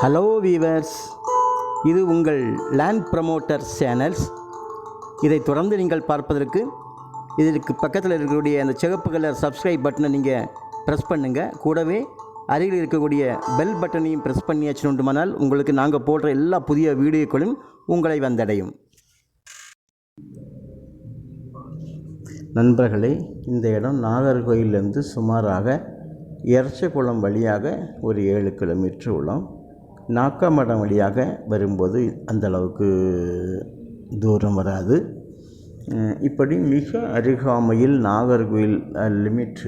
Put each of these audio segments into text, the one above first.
Hello viewers இது உங்கள் land promoter channels இதை தொடர்ந்து நீங்கள் பார்ப்பதற்கு இதற்கு பக்கத்தில் இருக்கக்கூடிய அந்த சிகப்பு கலர் சப்ஸ்கிரைப் பட்டனை நீங்கள் ப்ரெஸ் பண்ணுங்கள் கூடவே அருகில் இருக்கக்கூடிய பெல் பட்டனையும் ப்ரெஸ் பண்ணியாச்சுனுண்டுமானால் உங்களுக்கு நாங்கள் போடுற எல்லா புதிய வீடியோக்களும் உங்களை வந்தடையும். நண்பர்களே இந்த இடம் நாகர்கோயிலிருந்து சுமாராக எரச்சகுளம் வழியாக ஒரு ஏழு கிலோமீட்டர் உள்ளோம் நாக்காமடம் வழியாக வரும்போது அந்த அளவுக்கு தூரம் வராது. இப்படி மிக அருகாமையில் நாகர்கோயில் லிமிட்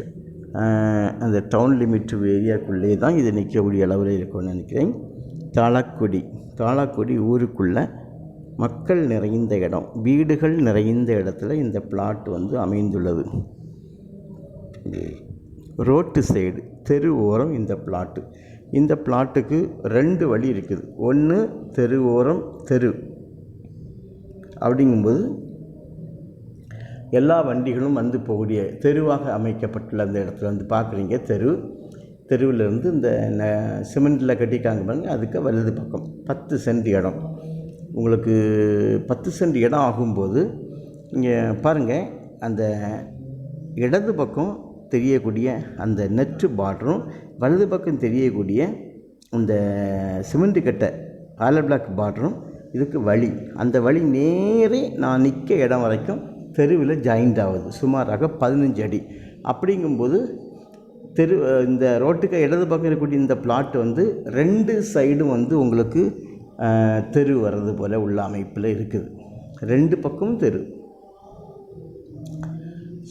அந்த டவுன் லிமிட் ஏரியாக்குள்ளே தான் இது நிற்கக்கூடிய அளவில் இருக்கும்னு நினைக்கிறேன். தாளக்குடி தாளக்குடி ஊருக்குள்ளே மக்கள் நிறைந்த இடம் வீடுகள் நிறைந்த இடத்துல இந்த பிளாட் வந்து அமைந்துள்ளது. ரோட்டு சைடு தெரு ஓரம் இந்த பிளாட்டு இந்த பிளாட்டுக்கு ரெண்டு வழி இருக்குது. ஒன்று தெரு ஓரம் தெரு. அப்படிங்கும்போது எல்லா வண்டிகளும் வந்து போகக்கூடிய தெருவாக அமைக்கப்பட்டுள்ள அந்த இடத்துல வந்து பார்க்குறீங்க. தெரு. தெருவிலிருந்து இந்த ந- சிமெண்ட்டில் கட்டிக்காங்க பாருங்க. அதுக்கு வலது பக்கம் பத்து சென்ட் இடம். உங்களுக்கு பத்து சென்ட் இடம் ஆகும்போது இங்கே பாருங்கள் அந்த இடது பக்கம் தெரியக்கூடிய அந்த நெட்டு பார்டரும் வலது பக்கம் தெரியக்கூடிய அந்த சிமெண்ட் கட்டை ஆலர் பிளாக் பார்டரும் இதுக்கு வழி. அந்த வழி நேரே நான் நிற்க இடம் வரைக்கும் தெருவில் ஜாயிண்ட் ஆகுது. சுமாராக பதினஞ்சு அடி. அப்படிங்கும்போது தெரு இந்த ரோட்டுக்கு இடது பக்கம் இருக்கக்கூடிய இந்த பிளாட் வந்து ரெண்டு சைடும் வந்து உங்களுக்கு தெரு வர்றது போல் உள்ள அமைப்பில் இருக்குது. ரெண்டு பக்கமும் தெரு.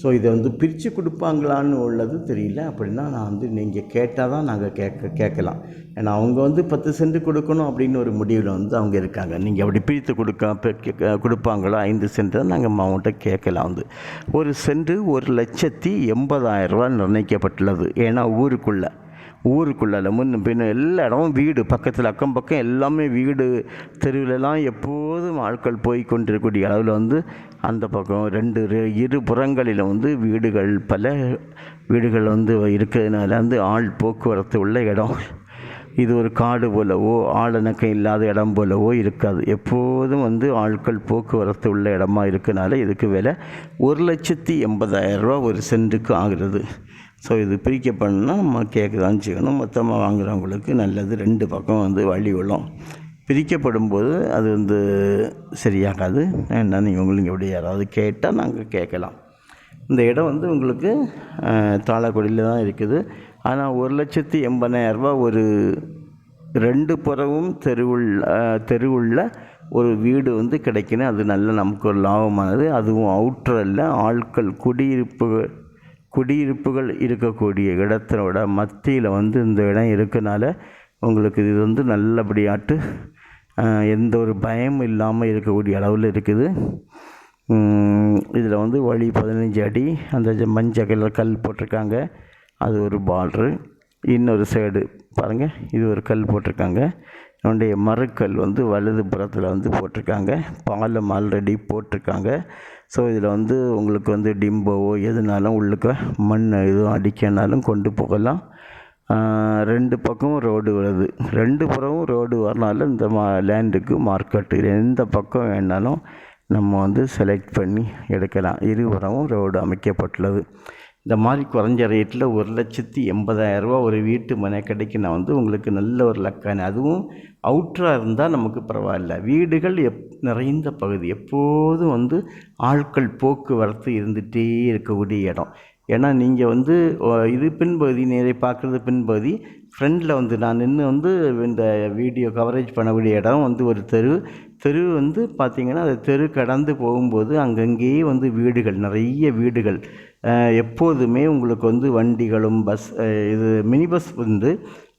ஸோ இதை வந்து பிரித்து கொடுப்பாங்களான்னு உள்ளது தெரியல. அப்படின்னா நான் வந்து நீங்கள் கேட்டால் தான் நாங்கள் கேட்க கேட்கலாம். ஏன்னா அவங்க வந்து பத்து சென்ட் கொடுக்கணும் அப்படின்னு ஒரு முடிவில் வந்து அவங்க இருக்காங்க. நீங்கள் அப்படி பிரித்து கொடுக்க கொடுப்பாங்களோ கே- ஐந்து சென்ட் தான் நாங்கள் அவங்கள்ட்ட கேட்கலாம் வந்து. ஒரு சென்ட் ஒரு லட்சத்தி எண்பதாயிரம் நிர்ணயிக்கப்பட்டுள்ளது. ஏன்னா ஊருக்குள்ளே. ஊருக்குள்ளால முன்ன பின்ன எல்லா இடமும் வீடு. பக்கத்தில் அக்கம் பக்கம் எல்லாமே வீடு. தெருவிலலாம் எப்போதும் ஆட்கள் போய் கொண்டிருக்கக்கூடிய அளவில் வந்து அந்த பக்கம் ரெண்டு இரு புறங்களிலும் வந்து வீடுகள் பல வீடுகள் வந்து இருக்கிறதுனால வந்து ஆள் போக்குவரத்து உள்ள இடம். இது ஒரு காடு போலவோ ஆளணக்கம் இல்லாத இடம் போலவோ இருக்காது. எப்போதும் வந்து ஆட்கள் போக்குவரத்து உள்ள இடமா இருக்கனால இதுக்கு விலை ஒரு லட்சத்தி எண்பதாயிரம் ரூபா ஒரு சென்ட்டுக்கு ஆகிறது. ஸோ இது பிரிக்கப்படணும்னா நம்ம கேட்க தான் செய்யணும். மொத்தமாக வாங்குகிறவங்களுக்கு நல்லது. ரெண்டு பக்கம் வந்து வழி விழும். பிரிக்கப்படும் போது அது வந்து சரியாகாது. என்ன நீங்கள் உங்களுக்கு எப்படி யாராவது கேட்டால் நாங்கள் கேட்கலாம். இந்த இடம் வந்து உங்களுக்கு தாளக்குடியில் தான் இருக்குது. ஆனால் ஒரு லட்சத்தி எண்பதாயிரரூபா ஒரு ரெண்டு புறவும் தெருவுள்ள தெருவுள்ள ஒரு வீடு வந்து கிடைக்கணும். அது நல்ல நமக்கு ஒரு லாபமானது. அதுவும் அவுட்ரில் ஆட்கள் குடியிருப்புகள் குடியிருப்புகள் இருக்கக்கூடிய இடத்தோட மத்தியில் வந்து இந்த இடம் இருக்கனால உங்களுக்கு இது வந்து நல்லபடியாட்டு எந்த ஒரு பயமும் இல்லாமல் இருக்கக்கூடிய அளவில் இருக்குது. இதில் வந்து வழி பதினஞ்சு அடி அந்த மஞ்சள் கலர் கல் போட்டிருக்காங்க. அது ஒரு பார்ட்ரு. இன்னொரு சைடு பாருங்கள் இது ஒரு கல் போட்டிருக்காங்க. என்னுடைய மறுக்கல் வந்து வலது புறத்தில் வந்து போட்டிருக்காங்க. பாலம் ஆல்ரெடி போட்டிருக்காங்க. ஸோ இதில் வந்து உங்களுக்கு வந்து டிம்போவோ எதுனாலும் உள்ளுக்க மண் எதுவும் அடிக்கனாலும் கொண்டு போகலாம். ரெண்டு பக்கமும் ரோடு வருது. ரெண்டு புறமும் ரோடு வரனால இந்த மா லேண்டுக்கு மார்க்கெட்டு எந்த பக்கம் வேணாலும் நம்ம வந்து செலக்ட் பண்ணி எடுக்கலாம். இருபுறமும் ரோடு அமைக்கப்பட்டுள்ளது. இந்த மாதிரி குறைஞ்ச ரேட்டில் ஒரு லட்சத்தி எண்பதாயிரரூபா ஒரு வீட்டு மனை கிடைக்குன்னா வந்து உங்களுக்கு நல்ல ஒரு லக்கான. அதுவும் அவுட்டராக இருந்தால் நமக்கு பரவாயில்ல. வீடுகள் எப் நிறைந்த பகுதி. எப்போதும் வந்து ஆட்கள் போக்குவரத்து இருந்துகிட்டே இருக்கக்கூடிய இடம். ஏன்னா நீங்கள் வந்து இது பின்பகுதி நேரே பார்க்குறது பின்பகுதி. ஃப்ரெண்டில் வந்து நான் நின்று வந்து இந்த வீடியோ கவரேஜ் பண்ணக்கூடிய இடம் வந்து ஒரு தெரு. தெரு வந்து பார்த்திங்கன்னா அந்த தெரு கடந்து போகும்போது அங்கங்கேயே வந்து வீடுகள் நிறைய வீடுகள். எப்போதுமே உங்களுக்கு வந்து வண்டிகளும் பஸ் இது மினி பஸ் வந்து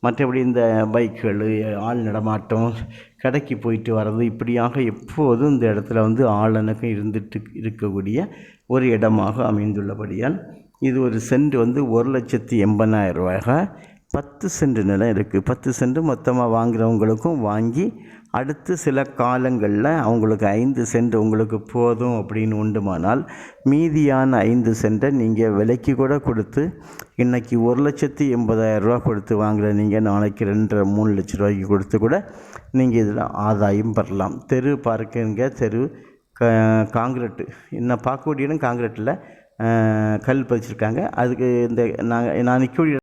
மற்றபடி இந்த பைக்குகள் ஆள் நடமாட்டம் கடைக்கு போயிட்டு வர்றது இப்படியாக எப்போதும் இந்த இடத்துல வந்து ஆளணக்கம் இருந்துட்டு இருக்கக்கூடிய ஒரு இடமாக அமைந்துள்ளபடியால் இது ஒரு சென்ட் வந்து ஒரு லட்சத்தி எண்பதாயிரம் ரூபாயாக பத்து சென்ட் நிலம் இருக்குது பத்து சென்ட் மொத்தமாக வாங்குறவங்களுக்கும் வாங்கி அடுத்து சில காலங்களில் அவங்களுக்கு ஐந்து சென்ட் உங்களுக்கு போதும் அப்படின்னு உண்டுமானால் மீதியான ஐந்து சென்ட்டை நீங்கள் விலைக்கு கூட கொடுத்து இன்றைக்கி ஒரு லட்சத்தி எண்பதாயிரம் ரூபா கொடுத்து வாங்குற நீங்கள் நாளைக்கு ரெண்டரை மூணு லட்ச ரூபாய்க்கு கொடுத்து கூட நீங்கள் இதில் ஆதாயம் பெறலாம். தெரு பார்க்குங்க. தெரு க காங்கிரீட்டு. இன்னும் பார்க்கக்கூடிய இடம் கல் பதிச்சிருக்காங்க. அதுக்கு இந்த நாங்கள் நான் நிற்கக்கூடிய